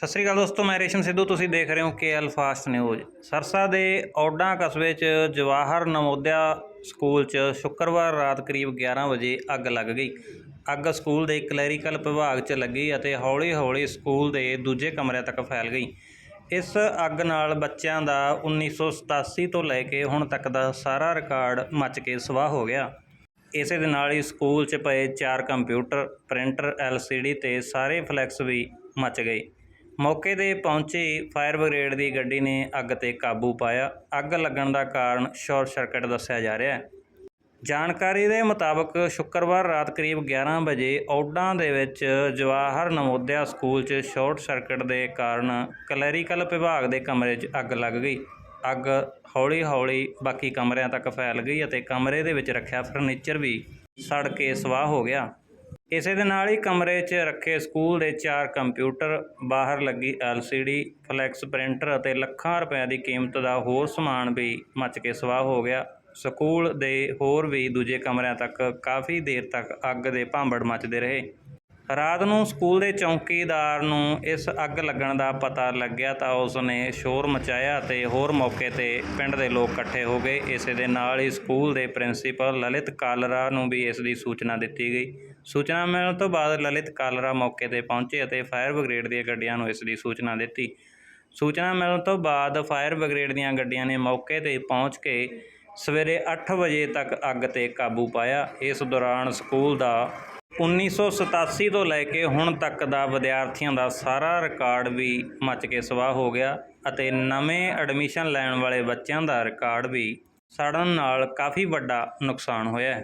ਸਤਿ ਸ੍ਰੀ ਅਕਾਲ ਦੋਸਤੋ, ਮੈਂ ਰੇਸ਼ਮ ਸਿੱਧੂ, ਤੁਸੀਂ ਦੇਖ ਰਹੇ ਹੋ ਕੇਐਲ ਫਾਸਟ ਨਿਊਜ਼। ਸਰਸਾ ਦੇ ਔਡਾ ਕਸਬੇ 'ਚ ਜਵਾਹਰ ਨਵੋਦਿਆ ਸਕੂਲ 'ਚ ਸ਼ੁੱਕਰਵਾਰ ਰਾਤ ਕਰੀਬ 11 ਵਜੇ ਅੱਗ ਲੱਗ ਗਈ। ਅੱਗ ਸਕੂਲ ਦੇ ਕਲੈਰੀਕਲ ਵਿਭਾਗ 'ਚ ਲੱਗੀ ਅਤੇ ਹੌਲੀ-ਹੌਲੀ ਸਕੂਲ ਦੇ ਦੂਜੇ ਕਮਰਿਆਂ ਤੱਕ ਫੈਲ ਗਈ। ਇਸ ਅੱਗ ਨਾਲ ਬੱਚਿਆਂ ਦਾ 1987 ਤੋਂ ਲੈ ਕੇ ਹੁਣ ਤੱਕ ਦਾ ਸਾਰਾ ਰਿਕਾਰਡ ਮੱਚ ਕੇ ਸਵਾਹ ਹੋ ਗਿਆ। ਇਸੇ ਦੇ ਨਾਲ ਹੀ ਸਕੂਲ 'ਚ ਪਏ ਚਾਰ ਕੰਪਿਊਟਰ, ਪ੍ਰਿੰਟਰ ਐਲਸੀਡੀ ਤੇ ਸਾਰੇ ਫਲੈਕਸ ਵੀ ਮੱਚ ਗਏ। ਮੌਕੇ ਤੇ ਪਹੁੰਚੀ ਫਾਇਰ ਬ੍ਰਿਗੇਡ ਦੀ ਗੱਡੀ ਨੇ ਅੱਗ ਤੇ ਕਾਬੂ ਪਾਇਆ। ਅੱਗ ਲੱਗਣ ਦਾ ਕਾਰਨ ਸ਼ਾਰਟ ਸਰਕਟ ਦੱਸਿਆ ਜਾ ਰਿਹਾ ਹੈ। ਜਾਣਕਾਰੀ ਦੇ ਮੁਤਾਬਕ ਸ਼ੁੱਕਰਵਾਰ ਰਾਤ ਕਰੀਬ 11 ਵਜੇ ਔਡਾਂ ਦੇ ਵਿੱਚ ਜਵਾਹਰ ਨਵੋਦਿਆ ਸਕੂਲ 'ਚ ਸ਼ਾਰਟ ਸਰਕਟ ਦੇ ਕਾਰਨ ਕਲੈਰੀਕਲ ਵਿਭਾਗ ਦੇ ਕਮਰੇ 'ਚ ਅੱਗ ਲੱਗ ਗਈ। ਅੱਗ ਹੌਲੀ-ਹੌਲੀ ਬਾਕੀ ਕਮਰਿਆਂ ਤੱਕ ਫੈਲ ਗਈ ਅਤੇ ਕਮਰੇ ਦੇ ਵਿੱਚ ਰੱਖਿਆ ਫਰਨੀਚਰ ਵੀ ਸੜ ਕੇ ਸਵਾਹ ਹੋ ਗਿਆ। ਇਸੇ ਦੇ ਨਾਲ ਹੀ ਕਮਰੇ 'ਚ ਰੱਖੇ ਸਕੂਲ ਦੇ ਚਾਰ ਕੰਪਿਊਟਰ, ਬਾਹਰ ਲੱਗੀ LCD ਫਲੈਕਸ ਪ੍ਰਿੰਟਰ ਅਤੇ ਲੱਖਾਂ ਰੁਪਏ ਦੀ ਕੀਮਤ ਦਾ ਹੋਰ ਸਮਾਨ ਵੀ ਮੱਚ ਕੇ ਸਵਾਹ ਹੋ ਗਿਆ। ਸਕੂਲ ਦੇ ਹੋਰ ਵੀ ਦੂਜੇ ਕਮਰਿਆਂ ਤੱਕ ਕਾਫੀ ਦੇਰ ਤੱਕ ਅੱਗ ਦੇ ਭਾਂਬੜ ਮੱਚਦੇ ਰਹੇ। ਰਾਤ ਨੂੰ ਸਕੂਲ ਦੇ ਚੌਕੀਦਾਰ ਨੂੰ ਇਸ ਅੱਗ ਲੱਗਣ ਦਾ ਪਤਾ ਲੱਗਿਆ ਤਾਂ ਉਸ ਨੇ ਸ਼ੋਰ ਮਚਾਇਆ ਤੇ ਹੋਰ ਮੌਕੇ ਤੇ ਪਿੰਡ ਦੇ ਲੋਕ ਇਕੱਠੇ ਹੋ ਗਏ। ਇਸੇ ਦੇ ਨਾਲ ਹੀ ਸਕੂਲ ਦੇ ਪ੍ਰਿੰਸੀਪਲ ਲਲਿਤ ਕਾਲਰਾ ਨੂੰ ਵੀ ਇਸ ਦੀ ਸੂਚਨਾ ਦਿੱਤੀ ਗਈ। ਸੂਚਨਾ ਮਿਲਣ ਤੋਂ ਬਾਅਦ ਲਲਿਤ ਕਾਲਰਾ ਮੌਕੇ ਤੇ ਪਹੁੰਚੇ ਅਤੇ ਫਾਇਰ ਬ੍ਰਿਗੇਡ ਦੀਆਂ ਗੱਡੀਆਂ ਨੂੰ ਇਸ ਦੀ ਸੂਚਨਾ ਦਿੱਤੀ। ਸੂਚਨਾ ਮਿਲਣ ਤੋਂ ਬਾਅਦ ਫਾਇਰ ਬ੍ਰਿਗੇਡ ਦੀਆਂ ਗੱਡੀਆਂ ਨੇ ਮੌਕੇ ਤੇ ਪਹੁੰਚ ਕੇ ਸਵੇਰੇ 8 ਵਜੇ ਤੱਕ ਅੱਗ ਤੇ ਕਾਬੂ ਪਾਇਆ। ਇਸ ਦੌਰਾਨ ਸਕੂਲ ਦਾ 1987 ਤੋਂ ਲੈ ਕੇ ਹੁਣ ਤੱਕ ਦਾ ਵਿਦਿਆਰਥੀਆਂ ਦਾ ਸਾਰਾ ਰਿਕਾਰਡ ਵੀ ਮੱਚ ਕੇ ਸਵਾਹ ਹੋ ਗਿਆ ਅਤੇ ਨਵੇਂ ਐਡਮਿਸ਼ਨ ਲੈਣ ਵਾਲੇ ਬੱਚਿਆਂ ਦਾ ਰਿਕਾਰਡ ਵੀ ਸੜਨ ਨਾਲ ਕਾਫੀ ਵੱਡਾ ਨੁਕਸਾਨ ਹੋਇਆ